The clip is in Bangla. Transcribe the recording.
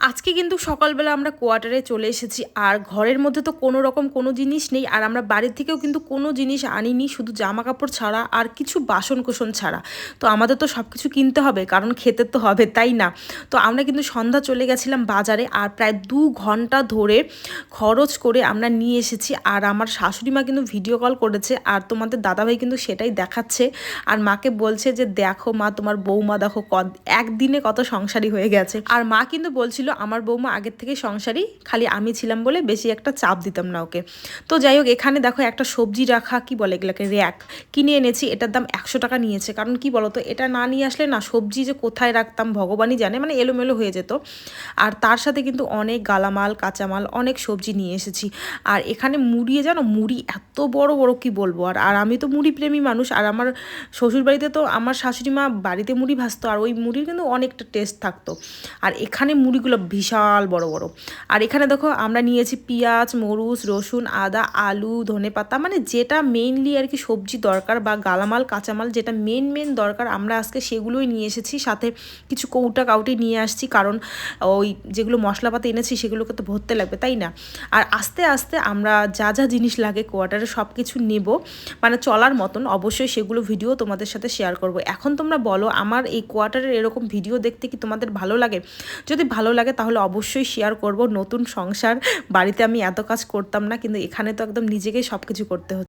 আজকে কিন্তু সকালবেলা আমরা কোয়ার্টারে চলে এসেছি, আর ঘরের মধ্যে তো কোনো রকম কোনো জিনিস নেই, আর আমরা বাড়ির থেকেও কিন্তু কোনো জিনিস আনিনি, শুধু জামা কাপড় ছাড়া আর কিছু বাসন ছাড়া। তো আমাদের তো সব কিছু কিনতে হবে, কারণ খেতে তো হবে, তাই না? তো আমরা কিন্তু সন্ধ্যা চলে গেছিলাম বাজারে, আর প্রায় দু ঘণ্টা ধরে খরচ করে আমরা নিয়ে এসেছি, আর আমার শাশুড়ি মা কিন্তু ভিডিও কল করেছে, আর তোমাদের দাদাভাই কিন্তু সেটাই দেখাচ্ছে, আর মাকে বলছে যে, দেখো মা, তোমার বৌমা দেখো কত একদিনে কত সংসারী হয়ে গেছে। আর মা কিন্তু বলছিল আমার বৌমা আগের থেকে সংসারই খালি আমি ছিলাম বলে বেশি একটা চাপ দিতাম না ওকে। তো যাই হোক, এখানে দেখো একটা সবজি রাখা, কি বলে এগুলোকে, র্যাক। কিনে এনেছি, এটার দাম একশো টাকা নিয়েছে। কারণ কি বলতো, এটা না নিয়ে আসলে না, সবজি যে কোথায় রাখতাম ভগবানই জানে মানে এলোমেলো হয়ে যেত। আর তার সাথে কিন্তু অনেক গালামাল, কাঁচামাল, অনেক সবজি নিয়ে এসেছি। আর এখানে মুড়িয়ে জানো, মুড়ি এত বড় বড় কি বলব? আর আর আমি তো মুড়ি প্রেমী মানুষ, আর আমার শ্বশুর বাড়িতে তো আমার শাশুড়ি মা বাড়িতে মুড়ি ভাজতো, আর ওই মুড়ির কিন্তু অনেকটা টেস্ট থাকতো। আর এখানে মুড়িগুলো বিশাল বড় বড়। আর এখানে দেখো আমরা নিয়েছি পেঁয়াজ, মরুচ, রসুন, আদা, আলু, ধনে পাতা মানে যেটা মেইনলি আর কি সবজি দরকার বা গালামাল, কাঁচামাল যেটা মেন মেন দরকার, আমরা আজকে সেগুলোই নিয়ে এসেছি। সাথে কিছু কৌটা কাউটি নিয়ে আসছি, কারণ ওই যেগুলো মশলাপাতি এনেছি সেগুলোকে তো ভরতে লাগবে, তাই না? আর আস্তে আস্তে আমরা যা যা জিনিস লাগে কোয়ার্টারে সব কিছু নেব মানে চলার মতন অবশ্যই সেগুলো ভিডিও তোমাদের সাথে শেয়ার করব। এখন তোমরা বলো, আমার এই কোয়ার্টারের এরকম ভিডিও দেখতে কি তোমাদের ভালো লাগে? যদি ভালো লাগে, তাহলে অবশ্যই শেয়ার করব। নতুন সংসার, বাড়িতে আমি এত কাজ করতাম না, কিন্তু এখানে তো একদম নিজেকেই সব কিছু করতে হচ্ছে।